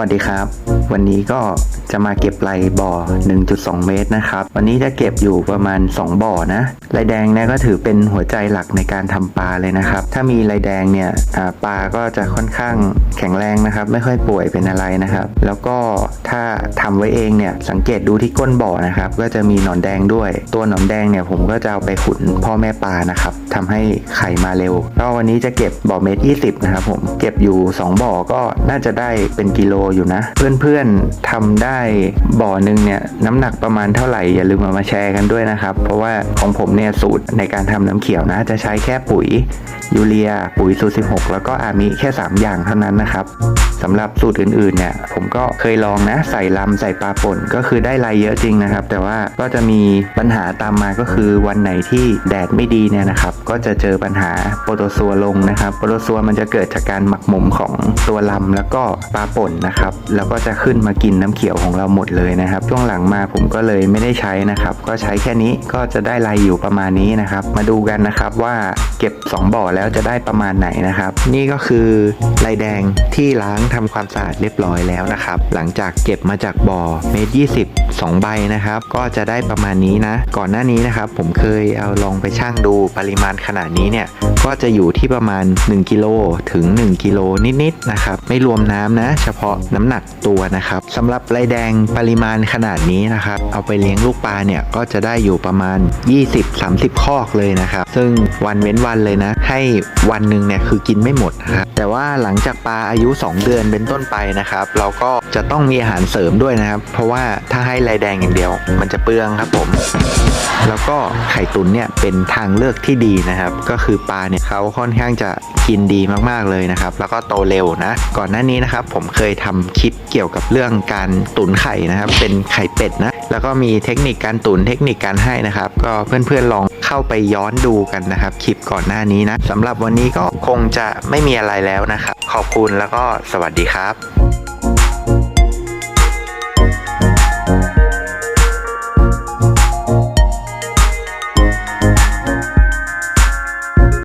วัสดีครับ วันนี้ก็จะมาเก็บไรบ่อ 1.2 เมตรนะครับ วันนี้จะเก็บอยู่ประมาณ 2 บ่อนะไรแดงเนี่ยก็ถือเป็นหัวใจหลักในการทำปลาเลยนะครับ ถ้ามีไรแดงเนี่ยปลาก็จะค่อนข้างแข็งแรงนะครับ ไม่ค่อยป่วยเป็นอะไรนะครับ แล้วก็ถ้าทำไว้เองเนี่ยสังเกตดูที่ก้นบ่อนะครับ ก็จะมีหนอนแดงด้วย ตัวหนอนแดงเนี่ยผมก็จะเอาไปขุนพ่อแม่ปลานะครับทำให้ไข่มาเร็วก็วันนี้จะเก็บบ่อเมตร20นะครับผมเก็บอยู่ 2 บ่อก็น่าจะได้เป็นกิโลอยู่นะ เพื่อนๆทำได้บ่อหนึ่งเนี่ยน้ำหนักประมาณเท่าไหร่อย่าลืมเอามาแชร์กันด้วยนะครับ เพราะว่าของผมเนี่ยสูตรในการทำน้ำเขียวนะ จะใช้แค่ปุ๋ยยูเรีย ปุ๋ยสูตร16 แล้วก็อามิแค่ 3 อย่างเท่านั้นนะครับสำหรับสูตรอื่นๆเนี่ยผมก็เคยลองนะ ใส่ลำใส่ปลาป่นก็คือได้ไรเยอะจริงนะครับ แต่ว่าก็จะมีปัญหาตามมาก็คือวันไหนที่แดดไม่ดีเนี่ยนะครับ ก็จะเจอปัญหาโปรโตซัวลงนะครับ โปรโตซัวมันจะเกิดจากการหมักหมมของตัวลำแล้วก็ปลาป่นนะครับแล้วก็จะขึ้นมากินน้ำเขียวของเราหมดเลยนะครับ ช่วงหลังมาผมก็เลยไม่ได้ใช้นะครับ ก็ใช้แค่นี้ก็จะได้ไรอยู่ประมาณนี้นะครับ มาดูกันนะครับว่าเก็บ 2 บ่อแล้วจะได้ประมาณไหนนะครับ นี่ก็คือไรแดงที่ล้างทำความสะอาดเรียบร้อยแล้วนะครับ หลังจากเก็บมาจากบ่อเมตรยี่สิบสองใบนะครับ ก็จะได้ประมาณนี้นะ ก่อนหน้านี้นะครับผมเคยเอาลองไปชั่งดูปริมาณขนาดนี้เนี่ยก็จะอยู่ที่ประมาณ 1กิโลถึง 1กิโลนิดๆนะครับ ไม่รวมน้ำนะ เฉพาะน้ำหนักตัวนะครับสำหรับไรแดงปริมาณขนาดนี้นะครับเอาไปเลี้ยงลูกปลาเนี่ยก็จะได้อยู่ประมาณ 20-30 คอกเลยนะครับ ซึ่งวันเว้นวันเลยนะ ให้วันหนึ่งเนี่ยคือกินไม่หมดนะครับแต่ว่าหลังจากปลาอายุ 2 เดือนเป็นต้นไปนะครับ เราก็จะต้องมีอาหารเสริมด้วยนะครับ เพราะว่าถ้าให้ไรแดงอย่างเดียว มันจะเปลืองครับผม แล้วก็ไข่ตุ๋นเนี่ยเป็นทางเลือกที่ดีนะครับ ก็คือปลาเนี่ยเขาค่อนข้างจะกินดีมากๆเลยนะครับ แล้วก็โตเร็วนะ ก่อนหน้านี้นะครับผมเคยททำคลิปเกี่ยวกับเรื่องการตุ๋นไข่นะครับ เป็นไข่เป็ดนะ แล้วก็มีเทคนิคการตุ๋นเทคนิคการให้นะครับ ก็เพื่อนๆลองเข้าไปย้อนดูกันนะครับ คลิปก่อนหน้านี้นะสำหรับวันนี้ก็คงจะไม่มีอะไรแล้วนะครับ ขอบคุณแล้วก็สวัสดีครับ